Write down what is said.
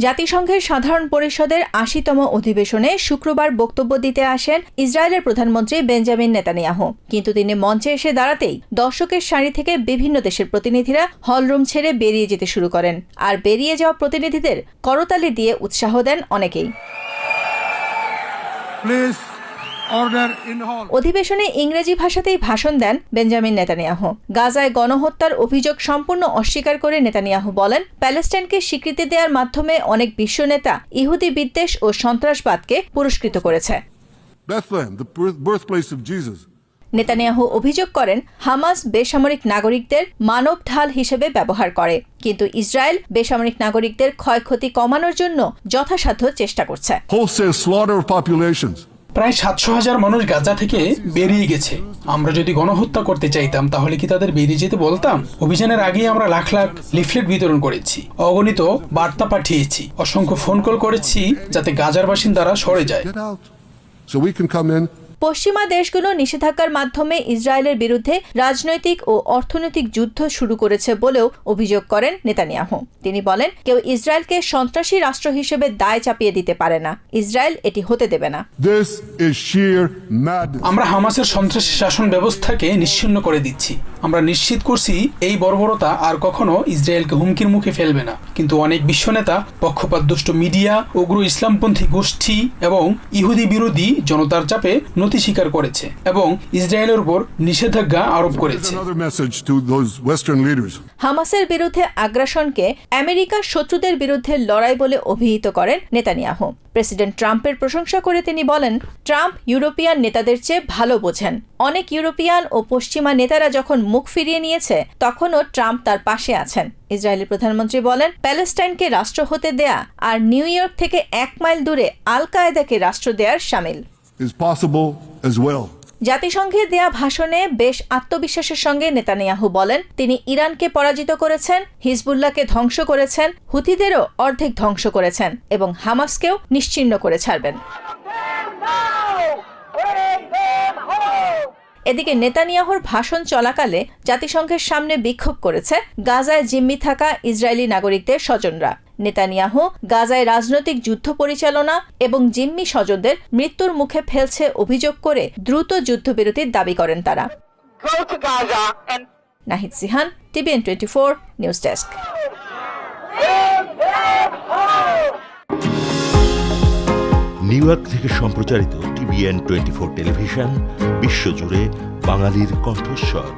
জাতিসংঘের সাধারণ পরিষদের আশিতম অধিবেশনে শুক্রবার বক্তব্য দিতে আসেন ইসরায়েলের প্রধানমন্ত্রী বেঞ্জামিন নেতানিয়াহু কিন্তু তিনি মঞ্চে এসে দাঁড়াতেই দর্শকের সারি থেকে বিভিন্ন দেশের প্রতিনিধিরা হলরুম ছেড়ে বেরিয়ে যেতে শুরু করেন আর বেরিয়ে যাওয়া প্রতিনিধিদের করতালি দিয়ে উৎসাহ দেন অনেকেই Please. অধিবেশনে ইংরেজি ভাষাতেই ভাষণ দেন বেঞ্জামিন নেতানিয়াহু। গাজায় গণহত্যার অভিযোগ সম্পূর্ণ অস্বীকার করে নেতানিয়াহু বলেন প্যালেস্টাইনকে স্বীকৃতি দেওয়ার মাধ্যমে অনেক বিশ্ব নেতা ইহুদি বিদ্বেষ ও সন্ত্রাসবাদকে পুরস্কৃত করেছে. নেতানিয়াহু অভিযোগ করেন হামাস বেসামরিক নাগরিকদের মানব ঢাল হিসেবে ব্যবহার করে কিন্তু ইসরায়েল বেসামরিক নাগরিকদের ক্ষয়ক্ষতি কমানোর জন্য যথাসাধ্য চেষ্টা করছে। প্রায় সাতশো হাজার মানুষ গাজা থেকে বেরিয়ে গেছে আমরা যদি গণহত্যা করতে চাইতাম, তাহলে কি তাদের বেরিয়ে যেতে বলতাম অভিযানের আগেই আমরা লাখ লাখ লিফলেট বিতরণ করেছি, অগণিত বার্তা পাঠিয়েছি, অসংখ্য ফোন কল করেছি যাতে গাজার বাসিন্দারা সরে যায়. পশ্চিমা দেশগুলো নিষেধাজ্ঞার মাধ্যমে ইসরায়েলের বিরুদ্ধে রাজনৈতিক ও অর্থনৈতিক যুদ্ধ শুরু করেছে বলেও অভিযোগ করেন নেতানিয়াহু। তিনি বলেন কেউ ইসরায়েলকে সন্ত্রাসী রাষ্ট্র হিসেবে দায় চাপিয়ে দিতে পারে না। ইসরায়েল এটি হতে দেবে না. আমরা হামাসের সন্ত্রাসী শাসন ব্যবস্থাকে নিশ্চিন্ন করে দিচ্ছি। আমরা নিশ্চিত করছি এই বর্বরতা আর কখনো ইসরায়েলকে হুমকির মুখে ফেলবে না। কিন্তু অনেক বিশ্বনেতা পক্ষপাত দুষ্ট মিডিয়া উগ্র ইসলামপন্থী গোষ্ঠী এবং ইহুদি বিরোধী জনতার চাপে নতি স্বীকার করেছে এবং ইসরায়েলের উপর নিষেধাজ্ঞা আরোপ করেছে. হামাসের বিরুদ্ধে আগ্রাসনকে আমেরিকার শত্রুদের বিরুদ্ধে লড়াই বলে অভিহিত করেন নেতানিয়াহু। প্রেসিডেন্ট ট্রাম্পের প্রশংসা করে তিনি বলেন ট্রাম্প ইউরোপিয়ান নেতাদের চেয়ে ভালো বোঝেন। অনেক ইউরোপিয়ান ও পশ্চিমা নেতারা যখন মুখ ফিরিয়ে নিয়েছে তখনও ট্রাম্প তার পাশে আছেন। ইসরায়েলের প্রধানমন্ত্রী বলেন প্যালেস্টাইনকে রাষ্ট্র হতে দেয়া আর নিউ ইয়র্ক থেকে এক মাইল দূরে আল কায়েদাকে রাষ্ট্র দেয়ার সামিল। Is possible as well. জাতিসংঘে দেয়া ভাষণে বেশ আত্মবিশ্বাসের সঙ্গে নেতানিয়াহু বলেন, তিনি ইরানকে পরাজিত করেছেন, হিজবুল্লাহকে ধ্বংস করেছেন, হুথিদেরও অর্ধেক ধ্বংস করেছেন এবং হামাসকেও নিশ্চিহ্ন করে ছাড়বেন এদিকে নেতানিয়াহুর ভাষণ চলাকালে জাতিসংঘের সামনে বিক্ষোভ করেছে, গাজায় জিম্মি থাকা ইসরায়েলি নাগরিকদের স্বজনরা নেতানিয়াহু গাজায় রাজনৈতিক যুদ্ধ পরিচালনা এবং জিম্মি স্বজনদের মৃত্যুর মুখে ফেলছে অভিযোগ করে দ্রুত যুদ্ধবিরতির দাবি করেন তারা। Nahid Sihan TVN twenty four news desk. New York থেকে সম্প্রচারিত টিভিএন টোয়েন্টি ফোর টেলিভিশন বিশ্বজুড়ে বাঙালির কণ্ঠস্বর।